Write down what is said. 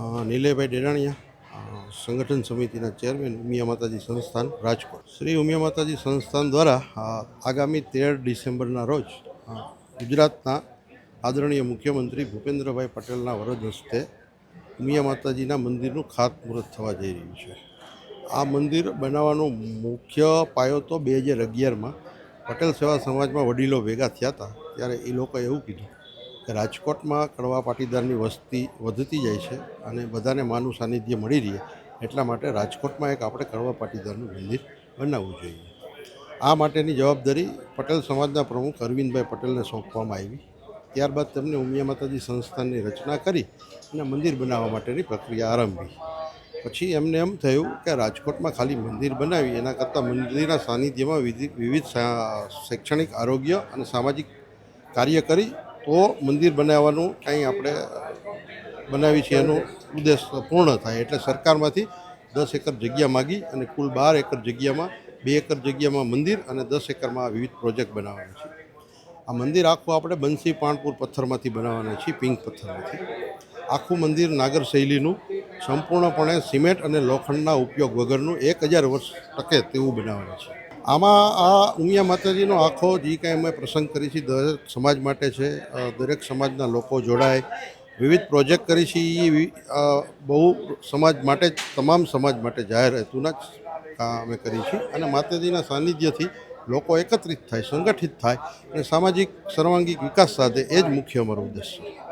અ, નિલેશભાઈ ડેરાણીયા સંગઠન સમિતિના ચેરમેન ઉમિયા માતાજી સંસ્થાન રાજકોટ. શ્રી ઉમિયા માતાજી સંસ્થાન દ્વારા આગામી તેર ડિસેમ્બરના રોજ ગુજરાતના આદરણીય મુખ્યમંત્રી ભૂપેન્દ્રભાઈ પટેલના વરદ હસ્તે ઉમિયા માતાજીના મંદિરનું ખાતમુહૂર્ત થવા જઈ રહ્યું છે. આ મંદિર બનાવવાનો મુખ્ય પાયો તો બે હજાર અગિયારમાં પટેલ સેવા સમાજમાં વડીલો ભેગા થયા હતા ત્યારે એ લોકોએ એવું કીધું. રાજકોટમાં કડવા પાટીદારની વસ્તી વધતી જાય છે અને બધાને માનું સાનિધ્ય મળી રહે, એટલા માટે રાજકોટમાં એક આપણે કડવા પાટીદારનું મંદિર બનાવવું જોઈએ. આ માટેની જવાબદારી પટેલ સમાજના પ્રમુખ અરવિંદભાઈ પટેલને સોંપવામાં આવી. ત્યારબાદ તેમને ઉમિયા માતાજી સંસ્થાનની રચના કરી અને મંદિર બનાવવા માટેની પ્રક્રિયા આરંભી. પછી એમને એમ થયું કે રાજકોટમાં ખાલી મંદિર બનાવી, એના કરતાં મંદિરના સાનિધ્યમાં વિવિધ શૈક્ષણિક, આરોગ્ય અને સામાજિક કાર્ય કરી તો મંદિર બનાવવાનું કંઈ આપણે બનાવી છે એનો ઉદ્દેશ પૂર્ણ થાય. એટલે સરકારમાંથી દસ એકર જગ્યા માગી અને કુલ બાર એકર જગ્યામાં, બે એકર જગ્યામાં મંદિર અને દસ એકરમાં વિવિધ પ્રોજેક્ટ બનાવવાના છે. આ મંદિર આખું આપણે બંસી પાણપુર પથ્થરમાંથી બનાવવાના છીએ, પિંક પથ્થરમાંથી. આખું મંદિર નાગર શૈલીનું, સંપૂર્ણપણે સિમેન્ટ અને લોખંડના ઉપયોગ વગરનું એક હજાર વર્ષ ટકે તેવું બનાવવાનું છે. આમાં આ ઉમિયા માતાજીનો આખો જે કાંઈ અમે પ્રસંગ કરી છે, દરેક સમાજ માટે છે દરેક સમાજના લોકો જોડાય, વિવિધ પ્રોજેક્ટ કરી છે એ બહુ સમાજ માટે તમામ સમાજ માટે જાહેર હેતુના જ અમે કરી છીએ અને માતાજીના સાનિધ્યથી લોકો એકત્રિત થાય, સંગઠિત થાય અને સામાજિક, સર્વાંગીક વિકાસ સાધે એ જ મુખ્ય અમારો ઉદ્દેશ છે.